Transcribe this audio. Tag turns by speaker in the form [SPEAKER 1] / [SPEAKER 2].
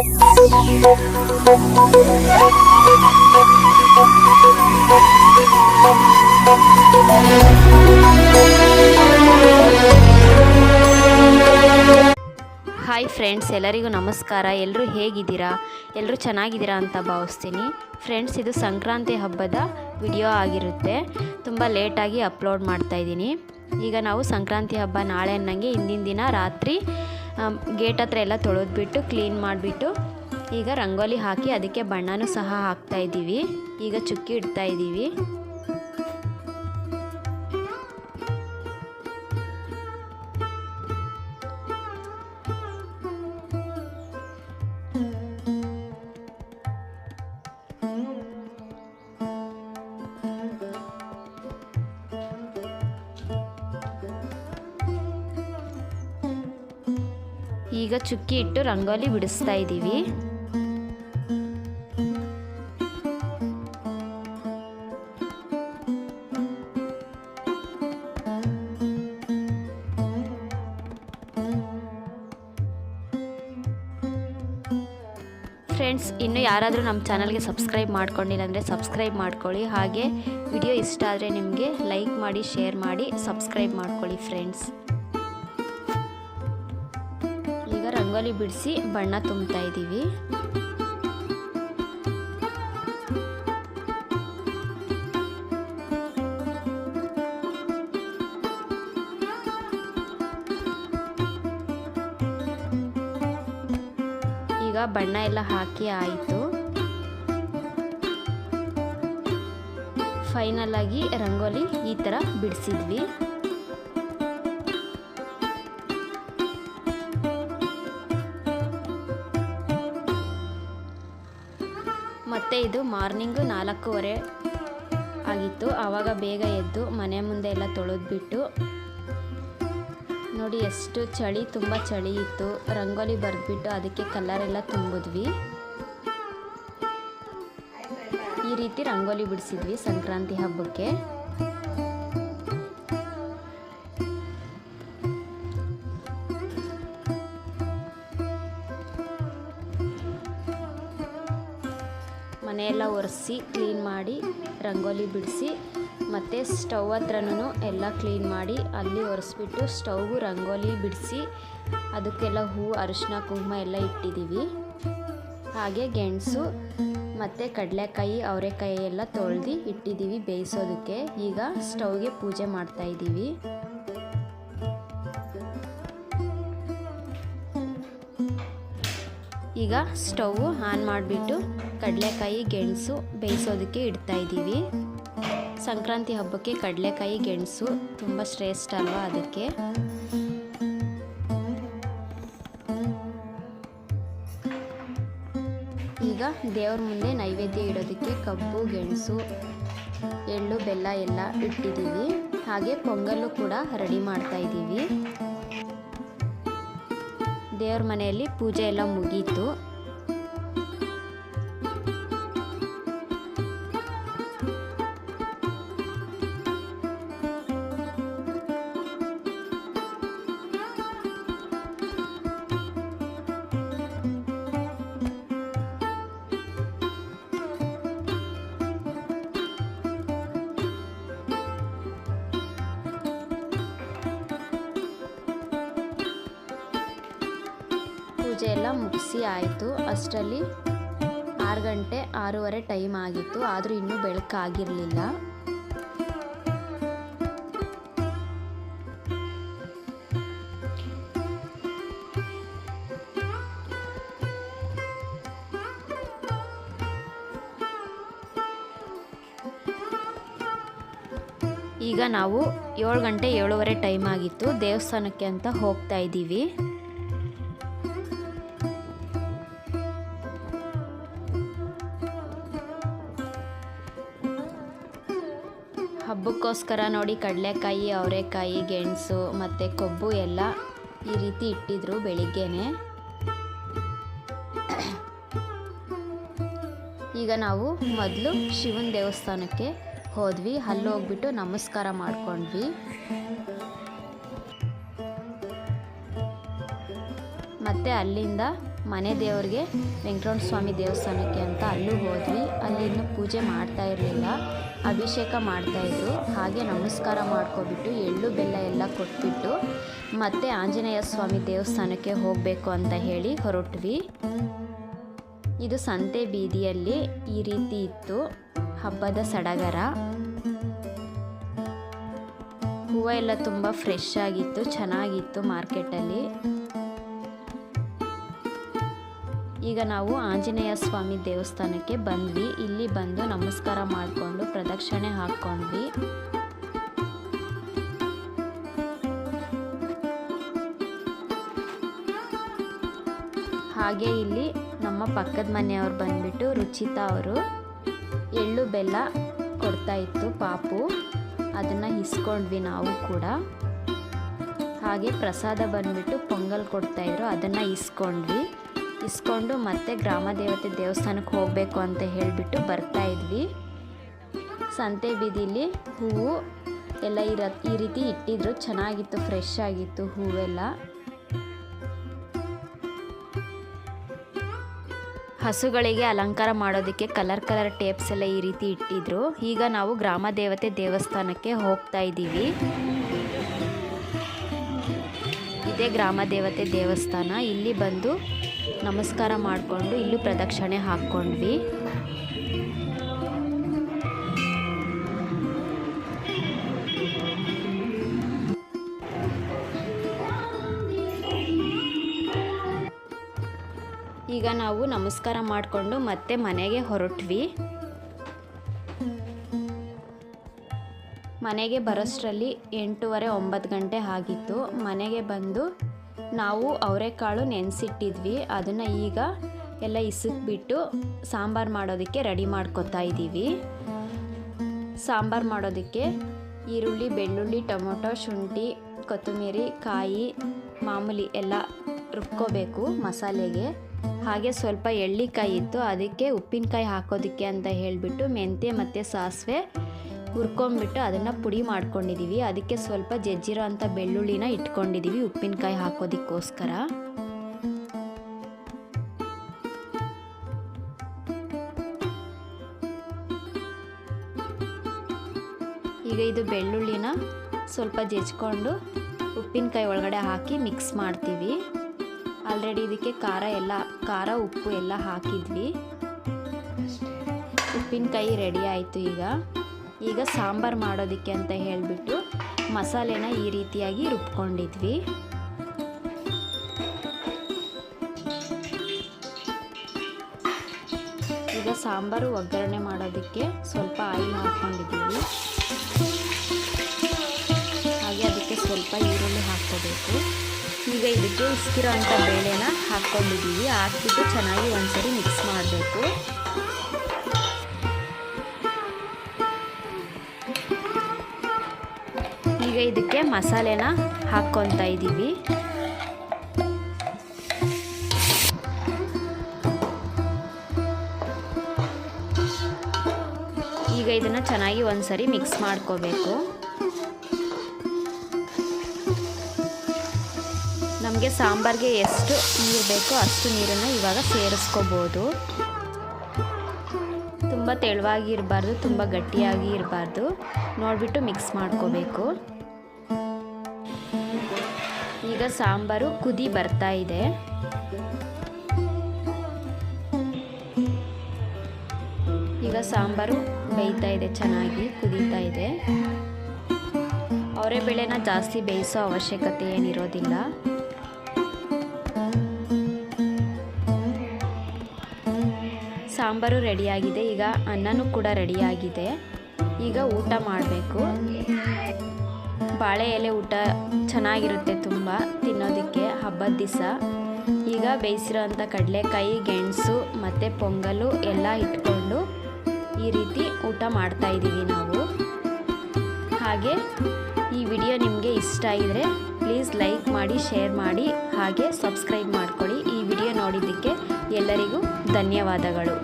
[SPEAKER 1] Hi friends ಎಲ್ಲರಿಗೂ ನಮಸ್ಕಾರ. ಎಲ್ಲರೂ ಹೇಗಿದ್ದೀರಾ? ಎಲ್ಲರೂ ಚೆನ್ನಾಗಿದ್ದೀರಾ ಅಂತ ಭಾವಿಸ್ತೀನಿ. ಫ್ರೆಂಡ್ಸ್ ಇದು ಸಂಕ್ರಾಂತಿ ಹಬ್ಬದ ವಿಡಿಯೋ ಆಗಿರುತ್ತೆ. ತುಂಬ ಲೇಟಾಗಿ ಅಪ್ಲೋಡ್ ಮಾಡ್ತಾ ಇದ್ದೀನಿ. ಈಗ ನಾವು ಸಂಕ್ರಾಂತಿ ಹಬ್ಬ ನಾಳೆ ಅನ್ನಂಗೆ, ಹಿಂದಿನ ದಿನ ರಾತ್ರಿ ಗೇಟ್ ಹತ್ರ ಎಲ್ಲ ತೊಳೆದ್ಬಿಟ್ಟು ಕ್ಲೀನ್ ಮಾಡಿಬಿಟ್ಟು, ಈಗ ರಂಗೋಲಿ ಹಾಕಿ ಅದಕ್ಕೆ ಬಣ್ಣನೂ ಸಹ ಹಾಕ್ತಾ ಇದ್ದೀವಿ ಈಗ ಚುಕ್ಕಿ ಇಡ್ತಾ ಇದ್ದೀವಿ ಈಗ ಚುಕ್ಕಿ ಇಟ್ಟು ರಂಗೋಲಿ ಬಿಡಿಸ್ತಾ ಇದ್ದೀವಿ ಫ್ರೆಂಡ್ಸ್ ಇನ್ನು ಯಾರಾದರೂ ನಮ್ಮ ಚಾನಲ್ಗೆ ಸಬ್ಸ್ಕ್ರೈಬ್ ಮಾಡ್ಕೊಂಡಿಲ್ಲ ಅಂದರೆ ಸಬ್ಸ್ಕ್ರೈಬ್ ಮಾಡ್ಕೊಳ್ಳಿ. ಹಾಗೆ ವಿಡಿಯೋ ಇಷ್ಟ ಆದರೆ ನಿಮಗೆ ಲೈಕ್ ಮಾಡಿ, ಶೇರ್ ಮಾಡಿ, ಸಬ್ಸ್ಕ್ರೈಬ್ ಮಾಡ್ಕೊಳ್ಳಿ ಫ್ರೆಂಡ್ಸ್ ರಂಗೋಲಿ ಬಿಡಿಸಿ ಬಣ್ಣ ತುಂಬ್ತಾ ಇದ್ದೀವಿ. ಈಗ ಬಣ್ಣ ಎಲ್ಲ ಹಾಕಿ ಆಯಿತು. ಫೈನಲ್ ಆಗಿ ರಂಗೋಲಿ ಈ ಥರ ಬಿಡಿಸಿದ್ವಿ. ಇದು ಮಾರ್ನಿಂಗು ನಾಲ್ಕೂವರೆ ಆಗಿತ್ತು. ಆವಾಗ ಬೇಗ ಎದ್ದು ಮನೆ ಮುಂದೆ ಎಲ್ಲ ತೊಳೆದ್ಬಿಟ್ಟು ನೋಡಿ ಎಷ್ಟು ಚಳಿ, ತುಂಬ ಚಳಿ ಇತ್ತು. ರಂಗೋಲಿ ಬರೆದ್ಬಿಟ್ಟು ಅದಕ್ಕೆ ಕಲರ್ ಎಲ್ಲ ತುಂಬಿದ್ವಿ. ಈ ರೀತಿ ರಂಗೋಲಿ ಬಿಡಿಸಿದ್ವಿ ಸಂಕ್ರಾಂತಿ ಹಬ್ಬಕ್ಕೆ. ಮನೆಯೆಲ್ಲ ಒರೆಸಿ ಕ್ಲೀನ್ ಮಾಡಿ, ರಂಗೋಲಿ ಬಿಡಿಸಿ, ಮತ್ತು ಸ್ಟವ್ ಹತ್ರನೂ ಎಲ್ಲ ಕ್ಲೀನ್ ಮಾಡಿ, ಅಲ್ಲಿ ಒರೆಸ್ಬಿಟ್ಟು ಸ್ಟವ್ಗೂ ರಂಗೋಲಿ ಬಿಡಿಸಿ, ಅದಕ್ಕೆಲ್ಲ ಹೂವು ಅರಿಶಿನ ಕುಂಕುಮ ಎಲ್ಲ ಇಟ್ಟಿದ್ದೀವಿ. ಹಾಗೆ ಗೆಣಸು ಮತ್ತು ಕಡಲೆಕಾಯಿ, ಅವರೆಕಾಯಿ ಎಲ್ಲ ತೊಳೆದು ಇಟ್ಟಿದ್ದೀವಿ ಬೇಯಿಸೋದಕ್ಕೆ. ಈಗ ಸ್ಟವ್ಗೆ ಪೂಜೆ ಮಾಡ್ತಾಯಿದ್ದೀವಿ ಈಗ ಸ್ಟವ್ ಆನ್ ಮಾಡಿಬಿಟ್ಟು ಕಡಲೆಕಾಯಿ ಗೆಣಸು ಬೇಯಿಸೋದಕ್ಕೆ ಇಡ್ತಾ ಇದ್ದೀವಿ. ಸಂಕ್ರಾಂತಿ ಹಬ್ಬಕ್ಕೆ ಕಡಲೆಕಾಯಿ ಗೆಣಸು ತುಂಬ ಶ್ರೇಷ್ಠ ಅಲ್ವಾ ಅದಕ್ಕೆ? ಈಗ ದೇವ್ರ ಮುಂದೆ ನೈವೇದ್ಯ ಇಡೋದಕ್ಕೆ ಕಬ್ಬು, ಗೆಣಸು, ಎಳ್ಳು, ಬೆಲ್ಲ ಎಲ್ಲ ಇಟ್ಟಿದ್ದೀವಿ. ಹಾಗೆ ಪೊಂಗಲ್ಲು ಕೂಡ ರೆಡಿ ಮಾಡ್ತಾ ಇದ್ದೀವಿ. ದೇವ್ರ ಮನೆಯಲ್ಲಿ ಪೂಜೆ ಎಲ್ಲ ಮುಗೀತು. ಪೂಜೆ ಎಲ್ಲ ಮುಗಿಸಿ ಆಯಿತು. ಅಷ್ಟರಲ್ಲಿ ಆರು ಗಂಟೆ ಆರೂವರೆ ಟೈಮ್ ಆಗಿತ್ತು. ಆದರೂ ಇನ್ನೂ ಬೆಳಕಾಗಿರಲಿಲ್ಲ. ಈಗ ನಾವು ಏಳು ಗಂಟೆ ಏಳುವರೆ ಟೈಮ್ ಆಗಿತ್ತು. ದೇವಸ್ಥಾನಕ್ಕೆ ಅಂತ ಹೋಗ್ತಾ ಇದ್ದೀವಿ. ಹಬ್ಬಕ್ಕೋಸ್ಕರ ನೋಡಿ ಕಡಲೆಕಾಯಿ, ಅವರೆಕಾಯಿ, ಗೆಣಸು ಮತ್ತು ಕೊಬ್ಬು ಎಲ್ಲ ಈ ರೀತಿ ಇಟ್ಟಿದ್ರು ಬೆಳಿಗ್ಗೆನೆ. ಈಗ ನಾವು ಮೊದಲು ಶಿವನ ದೇವಸ್ಥಾನಕ್ಕೆ ಹೋದ್ವಿ. ಅಲ್ಲಿ ಹೋಗ್ಬಿಟ್ಟು ನಮಸ್ಕಾರ ಮಾಡ್ಕೊಂಡ್ವಿ. ಮತ್ತು ಅಲ್ಲಿಂದ ಮನೆ ದೇವ್ರಿಗೆ ವೆಂಕಟರಮಣ ಸ್ವಾಮಿ ದೇವಸ್ಥಾನಕ್ಕೆ ಅಂತ ಅಲ್ಲೂ ಹೋದ್ವಿ. ಅಲ್ಲಿ ಪೂಜೆ ಮಾಡ್ತಾ ಇರಲಿಲ್ಲ. ಅಭಿಷೇಕ ಮಾಡ್ತಾಯಿದ್ರು ಹಾಗೆ ನಮಸ್ಕಾರ ಮಾಡ್ಕೊಬಿಟ್ಟು ಎಳ್ಳು, ಬೆಲ್ಲ ಎಲ್ಲ ಕೊಟ್ಬಿಟ್ಟು ಮತ್ತೆ ಆಂಜನೇಯ ಸ್ವಾಮಿ ದೇವಸ್ಥಾನಕ್ಕೆ ಹೋಗಬೇಕು ಅಂತ ಹೇಳಿ ಹೊರಟ್ವಿ. ಇದು ಸಂತೆ ಬೀದಿಯಲ್ಲಿ ಈ ರೀತಿ ಇತ್ತು. ಹಬ್ಬದ ಸಡಗರ. ಹೂವು ಎಲ್ಲ ತುಂಬ ಫ್ರೆಶ್ ಆಗಿತ್ತು, ಚೆನ್ನಾಗಿತ್ತು ಮಾರ್ಕೆಟಲ್ಲಿ. ಈಗ ನಾವು ಆಂಜನೇಯ ಸ್ವಾಮಿ ದೇವಸ್ಥಾನಕ್ಕೆ ಬಂದ್ವಿ. ಇಲ್ಲಿ ಬಂದು ನಮಸ್ಕಾರ ಮಾಡಿಕೊಂಡು ಪ್ರದಕ್ಷಿಣೆ ಹಾಕ್ಕೊಂಡ್ವಿ. ಹಾಗೆ ಇಲ್ಲಿ ನಮ್ಮ ಪಕ್ಕದ ಮನೆಯವ್ರು ಬಂದ್ಬಿಟ್ಟು ರುಚಿತಾ ಅವರು ಎಳ್ಳು ಬೆಲ್ಲ ಕೊಡ್ತಾ ಇತ್ತು ಪಾಪು. ಅದನ್ನು ಇಸ್ಕೊಂಡ್ವಿ ನಾವು ಕೂಡ. ಹಾಗೆ ಪ್ರಸಾದ ಬಂದ್ಬಿಟ್ಟು ಪೊಂಗಲ್ ಕೊಡ್ತಾಯಿದ್ರು ಅದನ್ನು ಇಸ್ಕೊಂಡ್ವಿ ಇಸ್ಕೊಂಡು ಮತ್ತೆ ಗ್ರಾಮ ದೇವತೆ ದೇವಸ್ಥಾನಕ್ಕೆ ಹೋಗಬೇಕು ಅಂತ ಹೇಳಿಬಿಟ್ಟು ಬರ್ತಾ ಇದ್ವಿ. ಸಂತೆ ಬೀದಿಲಿ ಹೂವು ಎಲ್ಲ ಇರ, ಈ ರೀತಿ ಇಟ್ಟಿದ್ರು. ಚೆನ್ನಾಗಿತ್ತು ಫ್ರೆಶ್ ಆಗಿತ್ತು ಹೂವೆಲ್ಲ. ಹಸುಗಳಿಗೆ ಅಲಂಕಾರ ಮಾಡೋದಕ್ಕೆ ಕಲರ್ ಕಲರ್ ಟೇಪ್ಸ್ ಎಲ್ಲ ಈ ರೀತಿ ಇಟ್ಟಿದ್ರು. ಈಗ ನಾವು ಗ್ರಾಮ ದೇವತೆ ದೇವಸ್ಥಾನಕ್ಕೆ ಹೋಗ್ತಾ ಇದ್ದೀವಿ. ಇದೇ ಗ್ರಾಮ ದೇವತೆ ದೇವಸ್ಥಾನ. ಇಲ್ಲಿ ಬಂದು ನಮಸ್ಕಾರ ಮಾಡಿಕೊಂಡು ಇಲ್ಲೂ ಪ್ರದಕ್ಷಿಣೆ ಹಾಕ್ಕೊಂಡ್ವಿ. ಈಗ ನಾವು ನಮಸ್ಕಾರ ಮಾಡಿಕೊಂಡು ಮತ್ತೆ ಮನೆಗೆ ಹೊರಟ್ವಿ. ಮನೆಗೆ ಬರೋಷ್ಟರಲ್ಲಿ ಎಂಟೂವರೆ ಒಂಬತ್ತು ಗಂಟೆ ಆಗಿತ್ತು. ಮನೆಗೆ ಬಂದು ನಾವು ಅವರೆಕಾಳು ನೆನೆಸಿಟ್ಟಿದ್ವಿ. ಅದನ್ನು ಈಗ ಎಲ್ಲ ಇಸಕ್ಬಿಟ್ಟು ಸಾಂಬಾರು ಮಾಡೋದಕ್ಕೆ ರೆಡಿ ಮಾಡ್ಕೊತಾ ಇದ್ದೀವಿ. ಸಾಂಬಾರು ಮಾಡೋದಕ್ಕೆ ಈರುಳ್ಳಿ, ಬೆಳ್ಳುಳ್ಳಿ, ಟೊಮೊಟೊ, ಶುಂಠಿ, ಕೊತ್ತಂಬರಿ, ಕಾಯಿ, ಮಾಮೂಲಿ ಎಲ್ಲ ರುಬ್ಕೋಬೇಕು ಮಸಾಲೆಗೆ. ಹಾಗೆ ಸ್ವಲ್ಪ ಎಳ್ಳಿಕಾಯಿ ಇತ್ತು. ಅದಕ್ಕೆ ಉಪ್ಪಿನಕಾಯಿ ಹಾಕೋದಕ್ಕೆ ಅಂತ ಹೇಳಿಬಿಟ್ಟು ಮೆಂತ್ಯ ಮತ್ತು ಸಾಸಿವೆ ಹುರ್ಕೊಂಬಿಟ್ಟು ಅದನ್ನು ಪುಡಿ ಮಾಡ್ಕೊಂಡಿದ್ದೀವಿ ಅದಕ್ಕೆ ಸ್ವಲ್ಪ ಜಜ್ಜಿರೋ ಅಂಥ ಬೆಳ್ಳುಳ್ಳಿನ ಇಟ್ಕೊಂಡಿದ್ದೀವಿ ಉಪ್ಪಿನಕಾಯಿ ಹಾಕೋದಕ್ಕೋಸ್ಕರ. ಈಗ ಇದು ಬೆಳ್ಳುಳ್ಳಿನ ಸ್ವಲ್ಪ ಜಜ್ಕೊಂಡು ಉಪ್ಪಿನಕಾಯಿ ಒಳಗಡೆ ಹಾಕಿ ಮಿಕ್ಸ್ ಮಾಡ್ತೀವಿ. ಆಲ್ರೆಡಿ ಇದಕ್ಕೆ ಖಾರ ಎಲ್ಲ, ಖಾರ, ಉಪ್ಪು ಎಲ್ಲ ಹಾಕಿದ್ವಿ. ಉಪ್ಪಿನಕಾಯಿ ರೆಡಿ ಆಯಿತು ಈಗ. ಈಗ ಸಾಂಬಾರು ಮಾಡೋದಕ್ಕೆ ಅಂತ ಹೇಳಿಬಿಟ್ಟು ಮಸಾಲೆನ ಈ ರೀತಿಯಾಗಿ ರುಬ್ಕೊಂಡಿದ್ವಿ. ಈಗ ಸಾಂಬಾರು ಒಗ್ಗರಣೆ ಮಾಡೋದಕ್ಕೆ ಸ್ವಲ್ಪ ಆಯಿಲ್ ಹಾಕ್ಕೊಂಡಿದ್ದೀವಿ. ಹಾಗೆ ಅದಕ್ಕೆ ಸ್ವಲ್ಪ ಈರುಳ್ಳಿ ಹಾಕ್ಕೋಬೇಕು. ಈಗ ಇದಕ್ಕೆ ಇಸ್ಕಿರೋ ಅಂಥ ಬೇಳೆನ ಹಾಕ್ಕೊಂಡಿದ್ದೀವಿ. ಹಾಕ್ಬಿಟ್ಟು ಚೆನ್ನಾಗಿ ಒಂದ್ಸರಿ ಮಿಕ್ಸ್ ಮಾಡಬೇಕು. ಇದಕ್ಕೆ ಮಸಾಲೆನ ಹಾಕ್ಕೊತಾ ಇದ್ದೀವಿ. ಈಗ ಇದನ್ನು ಚೆನ್ನಾಗಿ ಒಂದ್ಸರಿ ಮಿಕ್ಸ್ ಮಾಡ್ಕೋಬೇಕು. ನಮಗೆ ಸಾಂಬಾರ್ಗೆ ಎಷ್ಟು ನೀರು ಬೇಕೋ ಅಷ್ಟು ನೀರನ್ನು ಇವಾಗ ಸೇರಿಸ್ಕೋಬೋದು. ತುಂಬ ತೆಳುವಾಗಿ ಇರಬಾರ್ದು, ತುಂಬ ಗಟ್ಟಿಯಾಗಿ ಇರಬಾರ್ದು. ನೋಡಿಬಿಟ್ಟು ಮಿಕ್ಸ್ ಮಾಡ್ಕೋಬೇಕು. ಈಗ ಸಾಂಬಾರು ಕುದಿ ಬರ್ತಾ ಇದೆ. ಈಗ ಸಾಂಬಾರು ಬೇಯ್ತಾ ಇದೆ, ಚೆನ್ನಾಗಿ ಕುದೀತಾ ಇದೆ. ಅವರೇ ಬೇಳೆನ ಜಾಸ್ತಿ ಬೇಯಿಸೋ ಅವಶ್ಯಕತೆ ಏನಿರೋದಿಲ್ಲ. ಸಾಂಬಾರು ರೆಡಿಯಾಗಿದೆ, ಈಗ ಅನ್ನನೂ ಕೂಡ ರೆಡಿಯಾಗಿದೆ. ಈಗ ಊಟ ಮಾಡಬೇಕು. ಬಾಳೆ ಎಲೆ ಊಟ ಚೆನ್ನಾಗಿರುತ್ತೆ ತುಂಬ. ತಿನ್ನೋದಕ್ಕೆ ಹಬ್ಬದ ದಿವಸ. ಈಗ ಬೇಯಿಸಿರೋ ಅಂಥ ಕಡಲೆಕಾಯಿ, ಗೆಣಸು ಮತ್ತು ಪೊಂಗಲು ಎಲ್ಲ ಇಟ್ಕೊಂಡು ಈ ರೀತಿ ಊಟ ಮಾಡ್ತಾಯಿದ್ದೀವಿ ನಾವು. ಹಾಗೆ ಈ ವಿಡಿಯೋ ನಿಮಗೆ ಇಷ್ಟ ಇದ್ದರೆ ಪ್ಲೀಸ್ ಲೈಕ್ ಮಾಡಿ, ಶೇರ್ ಮಾಡಿ, ಹಾಗೆ ಸಬ್ಸ್ಕ್ರೈಬ್ ಮಾಡ್ಕೊಳ್ಳಿ. ಈ ವಿಡಿಯೋ ನೋಡಿದ್ದಕ್ಕೆ ಎಲ್ಲರಿಗೂ ಧನ್ಯವಾದಗಳು.